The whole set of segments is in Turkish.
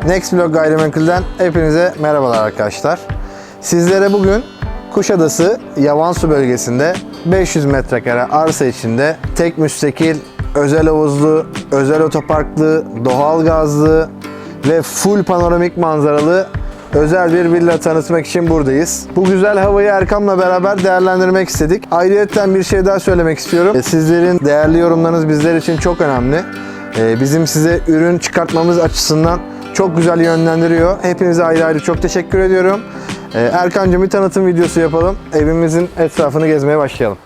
Next Vlog Gayrimenkul'den hepinize merhabalar arkadaşlar. Sizlere bugün Kuşadası Yavansu bölgesinde 500 metrekare arsa içinde tek müstakil, özel havuzlu, özel otoparklı, doğal gazlı ve full panoramik manzaralı özel bir villa tanıtmak için buradayız. Bu güzel havayı Erkam'la beraber değerlendirmek istedik. Ayrıca bir şey daha söylemek istiyorum. E, Sizlerin değerli yorumlarınız bizler için çok önemli. E, Bizim size ürün çıkartmamız açısından çok güzel yönlendiriyor. Hepinize ayrı ayrı çok teşekkür ediyorum. E, Erkan'cığım bir tanıtım videosu yapalım. Evimizin etrafını gezmeye başlayalım.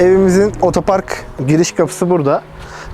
Evimizin otopark giriş kapısı burada.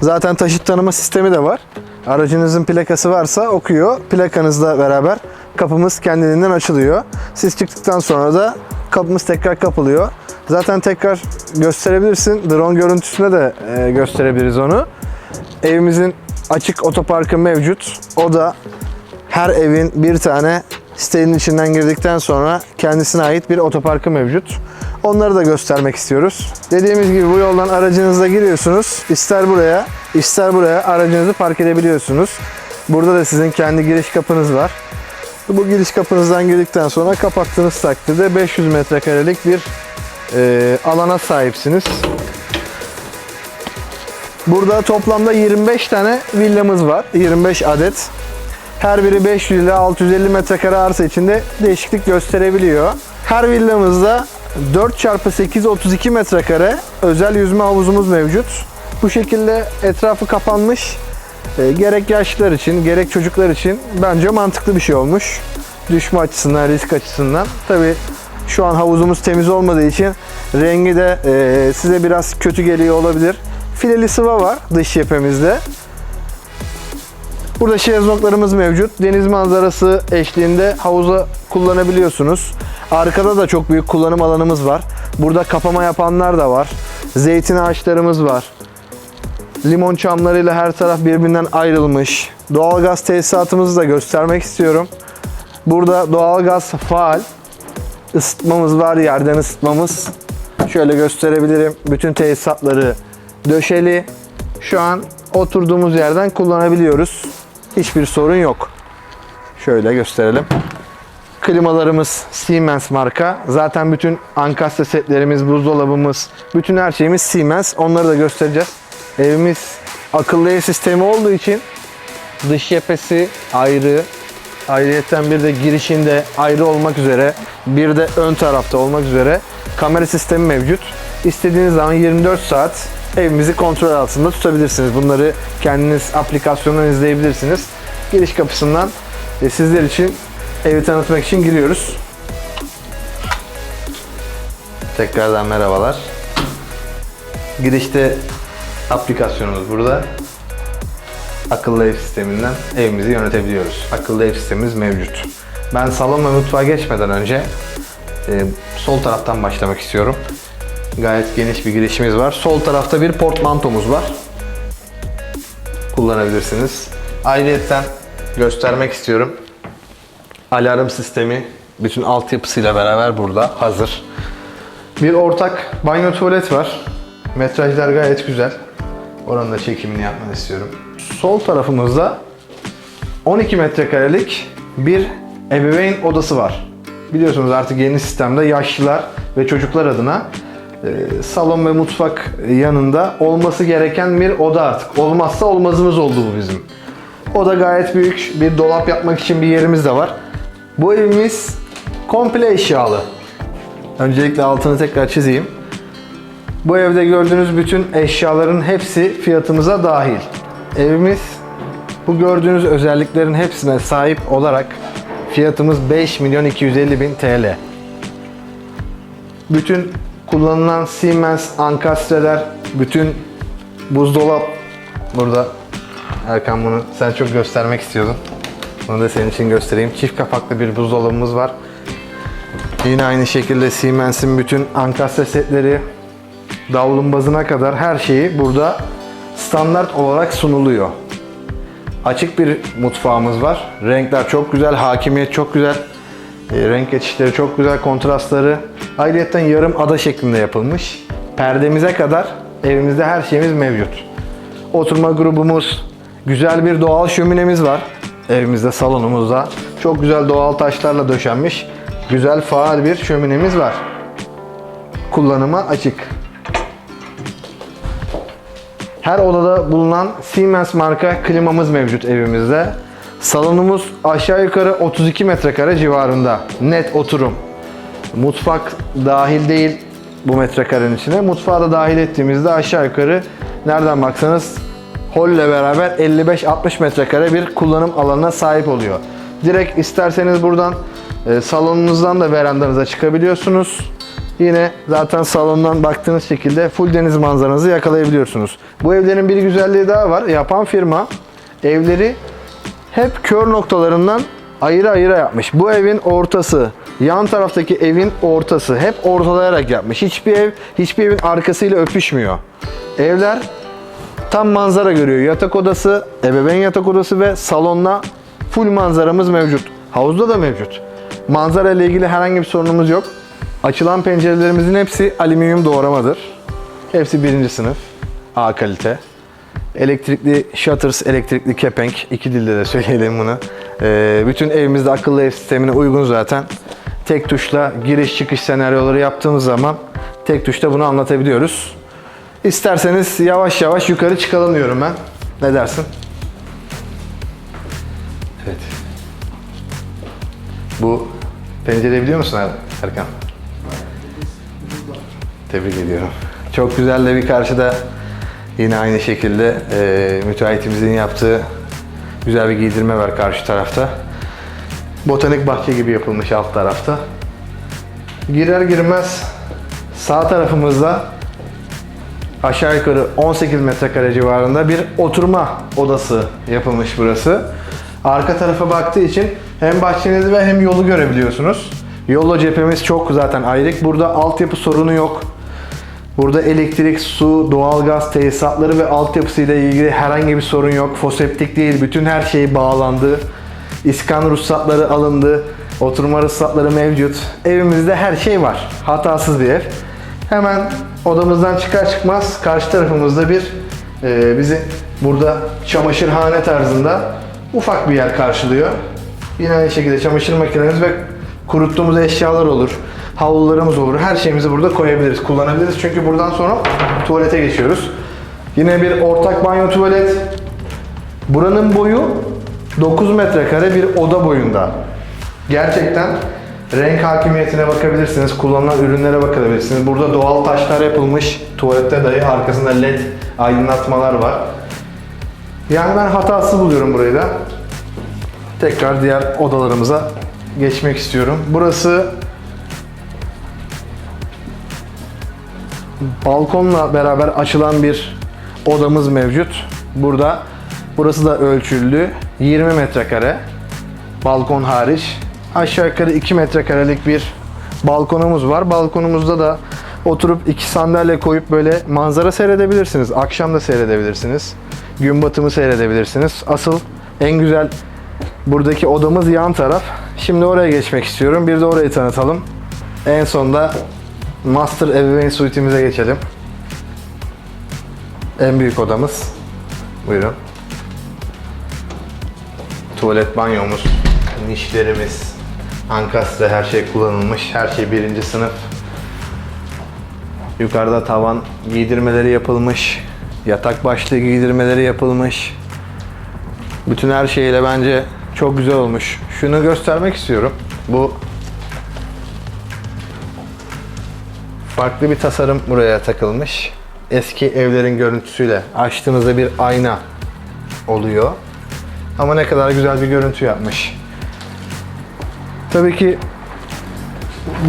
Zaten taşıt tanıma sistemi de var. Aracınızın plakası varsa okuyor. Plakanızla beraber kapımız kendiliğinden açılıyor. Siz çıktıktan sonra da kapımız tekrar kapılıyor. Zaten tekrar gösterebilirsin. Drone görüntüsünde de e, gösterebiliriz onu. Evimizin açık otoparkı mevcut. O da her evin bir tane sitenin içinden girdikten sonra kendisine ait bir otoparkı mevcut. Onları da göstermek istiyoruz. Dediğimiz gibi bu yoldan aracınızla giriyorsunuz. İster buraya, ister buraya aracınızı park edebiliyorsunuz. Burada da sizin kendi giriş kapınız var. Bu giriş kapınızdan girdikten sonra kapattığınız takdirde 500 metrekarelik bir e, alana sahipsiniz. Burada toplamda 25 tane villamız var. 25 adet. Her biri 500 ile 650 metrekare arsa içinde değişiklik gösterebiliyor. Her villamızda 4x8 32 metrekare özel yüzme havuzumuz mevcut. Bu şekilde etrafı kapanmış. E, gerek yaşlılar için, gerek çocuklar için bence mantıklı bir şey olmuş. Düşme açısından, risk açısından. Tabi şu an havuzumuz temiz olmadığı için rengi de e, size biraz kötü geliyor olabilir. Fileli sıva var dış cephemizde. Burada şezlonglarımız mevcut. Deniz manzarası eşliğinde havuza kullanabiliyorsunuz. Arkada da çok büyük kullanım alanımız var. Burada kapama yapanlar da var. Zeytin ağaçlarımız var. Limon çamlarıyla her taraf birbirinden ayrılmış. Doğalgaz tesisatımızı da göstermek istiyorum. Burada doğalgaz faal. Isıtmamız var, yerden ısıtmamız. Şöyle gösterebilirim. Bütün tesisatları döşeli. Şu an oturduğumuz yerden kullanabiliyoruz. Hiçbir sorun yok. Şöyle gösterelim. Klimalarımız Siemens marka. Zaten bütün ankastre setlerimiz, buzdolabımız, bütün her şeyimiz Siemens. Onları da göstereceğiz. Evimiz akıllı ev sistemi olduğu için dış cephesi ayrı, ayrıyeten bir de girişinde ayrı olmak üzere, bir de ön tarafta olmak üzere kamera sistemi mevcut. İstediğiniz zaman 24 saat evimizi kontrol altında tutabilirsiniz. Bunları kendiniz aplikasyondan izleyebilirsiniz. Giriş kapısından e, sizler için evi tanıtmak için giriyoruz. Tekrardan merhabalar. Girişte aplikasyonumuz burada. Akıllı ev sisteminden evimizi yönetebiliyoruz. Akıllı ev sistemimiz mevcut. Ben salon ve mutfağa geçmeden önce e, sol taraftan başlamak istiyorum. Gayet geniş bir girişimiz var. Sol tarafta bir portmantomuz var. Kullanabilirsiniz. Ayrıyeten göstermek istiyorum. Alarm sistemi bütün altyapısıyla beraber burada hazır. Bir ortak banyo tuvalet var. Metrajlar gayet güzel. Oranın da çekimini yapmanı istiyorum. Sol tarafımızda 12 metrekarelik bir ebeveyn odası var. Biliyorsunuz artık yeni sistemde yaşlılar ve çocuklar adına e, salon ve mutfak yanında olması gereken bir oda artık. Olmazsa olmazımız oldu bu bizim. O da gayet büyük. Bir dolap yapmak için bir yerimiz de var. Bu evimiz komple eşyalı. Öncelikle altını tekrar çizeyim. Bu evde gördüğünüz bütün eşyaların hepsi fiyatımıza dahil. Evimiz bu gördüğünüz özelliklerin hepsine sahip olarak fiyatımız 5 milyon 250 bin TL. Bütün kullanılan Siemens ankastreler, bütün buzdolap burada Erkan bunu sen çok göstermek istiyordun. Bunu da senin için göstereyim. Çift kapaklı bir buzdolabımız var. Yine aynı şekilde Siemens'in bütün ankastre setleri, davlumbazına kadar her şeyi burada standart olarak sunuluyor. Açık bir mutfağımız var. Renkler çok güzel, hakimiyet çok güzel. E, renk geçişleri çok güzel, kontrastları. Ayrıca yarım ada şeklinde yapılmış. Perdemize kadar evimizde her şeyimiz mevcut. Oturma grubumuz, güzel bir doğal şöminemiz var. Evimizde, salonumuzda. Çok güzel doğal taşlarla döşenmiş. Güzel, faal bir şöminemiz var. Kullanıma açık. Her odada bulunan Siemens marka klimamız mevcut evimizde. Salonumuz aşağı yukarı 32 metrekare civarında. Net oturum. Mutfak dahil değil bu metrekarenin içine. Mutfağı da dahil ettiğimizde aşağı yukarı nereden baksanız holle beraber 55-60 metrekare bir kullanım alanına sahip oluyor. Direkt isterseniz buradan e, salonunuzdan da verandanıza çıkabiliyorsunuz. Yine zaten salondan baktığınız şekilde full deniz manzaranızı yakalayabiliyorsunuz. Bu evlerin bir güzelliği daha var. Yapan firma evleri hep kör noktalarından ayrı ayrı yapmış. Bu evin ortası, yan taraftaki evin ortası hep ortalayarak yapmış. Hiçbir ev, hiçbir evin arkasıyla öpüşmüyor. Evler tam manzara görüyor. Yatak odası, ebeveyn yatak odası ve salonla full manzaramız mevcut. Havuzda da mevcut. Manzara ile ilgili herhangi bir sorunumuz yok. Açılan pencerelerimizin hepsi alüminyum doğramadır. Hepsi birinci sınıf. A kalite. Elektrikli shutters, elektrikli kepenk. iki dilde de söyleyelim bunu. Ee, bütün evimizde akıllı ev sistemine uygun zaten. Tek tuşla giriş çıkış senaryoları yaptığımız zaman tek tuşla bunu anlatabiliyoruz. İsterseniz yavaş yavaş yukarı çıkalım diyorum ben. Ne dersin? Evet. Bu pencereyi biliyor musun Er- Erkan? Tebrik ediyorum. Çok güzel de bir karşıda yine aynı şekilde e, müteahhitimizin yaptığı güzel bir giydirme var karşı tarafta. Botanik bahçe gibi yapılmış alt tarafta. Girer girmez sağ tarafımızda aşağı yukarı 18 metrekare civarında bir oturma odası yapılmış burası. Arka tarafa baktığı için hem bahçenizi ve hem yolu görebiliyorsunuz. Yolla cephemiz çok zaten ayrık. Burada altyapı sorunu yok. Burada elektrik, su, doğalgaz tesisatları ve altyapısıyla ilgili herhangi bir sorun yok. Foseptik değil, bütün her şey bağlandı. İskan ruhsatları alındı. Oturma ruhsatları mevcut. Evimizde her şey var. Hatasız bir ev. Hemen odamızdan çıkar çıkmaz karşı tarafımızda bir e, bizi burada çamaşırhane tarzında ufak bir yer karşılıyor. Yine aynı şekilde çamaşır makinemiz ve kuruttuğumuz eşyalar olur. Havlularımız olur. Her şeyimizi burada koyabiliriz, kullanabiliriz. Çünkü buradan sonra tuvalete geçiyoruz. Yine bir ortak banyo tuvalet. Buranın boyu 9 metrekare bir oda boyunda. Gerçekten renk hakimiyetine bakabilirsiniz. Kullanılan ürünlere bakabilirsiniz. Burada doğal taşlar yapılmış. Tuvalette dahi arkasında led aydınlatmalar var. Yani ben hatasız buluyorum burayı da. Tekrar diğer odalarımıza geçmek istiyorum. Burası balkonla beraber açılan bir odamız mevcut. Burada burası da ölçüllü 20 metrekare. Balkon hariç. Aşağı yukarı 2 metrekarelik bir balkonumuz var. Balkonumuzda da oturup iki sandalye koyup böyle manzara seyredebilirsiniz. Akşam da seyredebilirsiniz. Gün batımı seyredebilirsiniz. Asıl en güzel buradaki odamız yan taraf. Şimdi oraya geçmek istiyorum. Bir de orayı tanıtalım. En sonda Master ebeveyn suite'imize geçelim. En büyük odamız. Buyurun. Tuvalet banyomuz, nişlerimiz, ankastre her şey kullanılmış. Her şey birinci sınıf. Yukarıda tavan giydirmeleri yapılmış. Yatak başlığı giydirmeleri yapılmış. Bütün her şeyle bence Çok güzel olmuş. Şunu göstermek istiyorum. Bu farklı bir tasarım buraya takılmış. Eski evlerin görüntüsüyle açtığınızda bir ayna oluyor. Ama ne kadar güzel bir görüntü yapmış. Tabii ki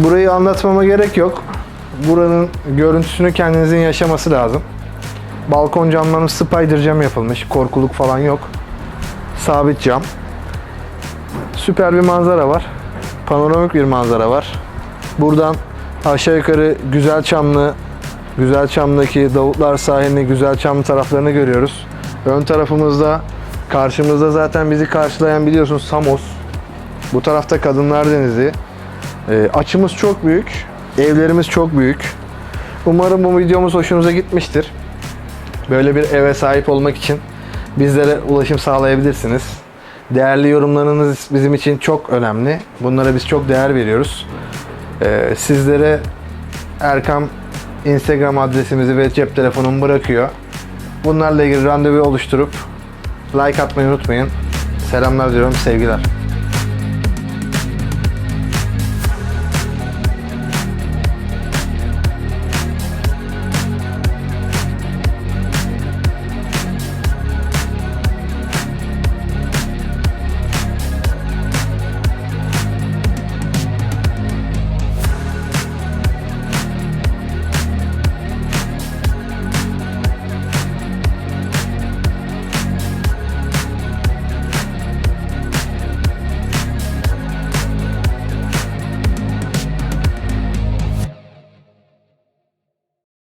burayı anlatmama gerek yok. Buranın görüntüsünü kendinizin yaşaması lazım. Balkon camlarımız spider cam yapılmış. Korkuluk falan yok. Sabit cam. Süper bir manzara var. Panoramik bir manzara var. Buradan aşağı yukarı Güzel Çamlı, Güzel Çam'daki Davutlar sahilini, Güzel Çamlı taraflarını görüyoruz. Ön tarafımızda, karşımızda zaten bizi karşılayan biliyorsunuz Samos. Bu tarafta Kadınlar Denizi. Ee, açımız çok büyük, evlerimiz çok büyük. Umarım bu videomuz hoşunuza gitmiştir. Böyle bir eve sahip olmak için bizlere ulaşım sağlayabilirsiniz. Değerli yorumlarınız bizim için çok önemli. Bunlara biz çok değer veriyoruz. Ee, sizlere Erkam Instagram adresimizi ve cep telefonumu bırakıyor. Bunlarla ilgili randevu oluşturup like atmayı unutmayın. Selamlar diyorum, sevgiler.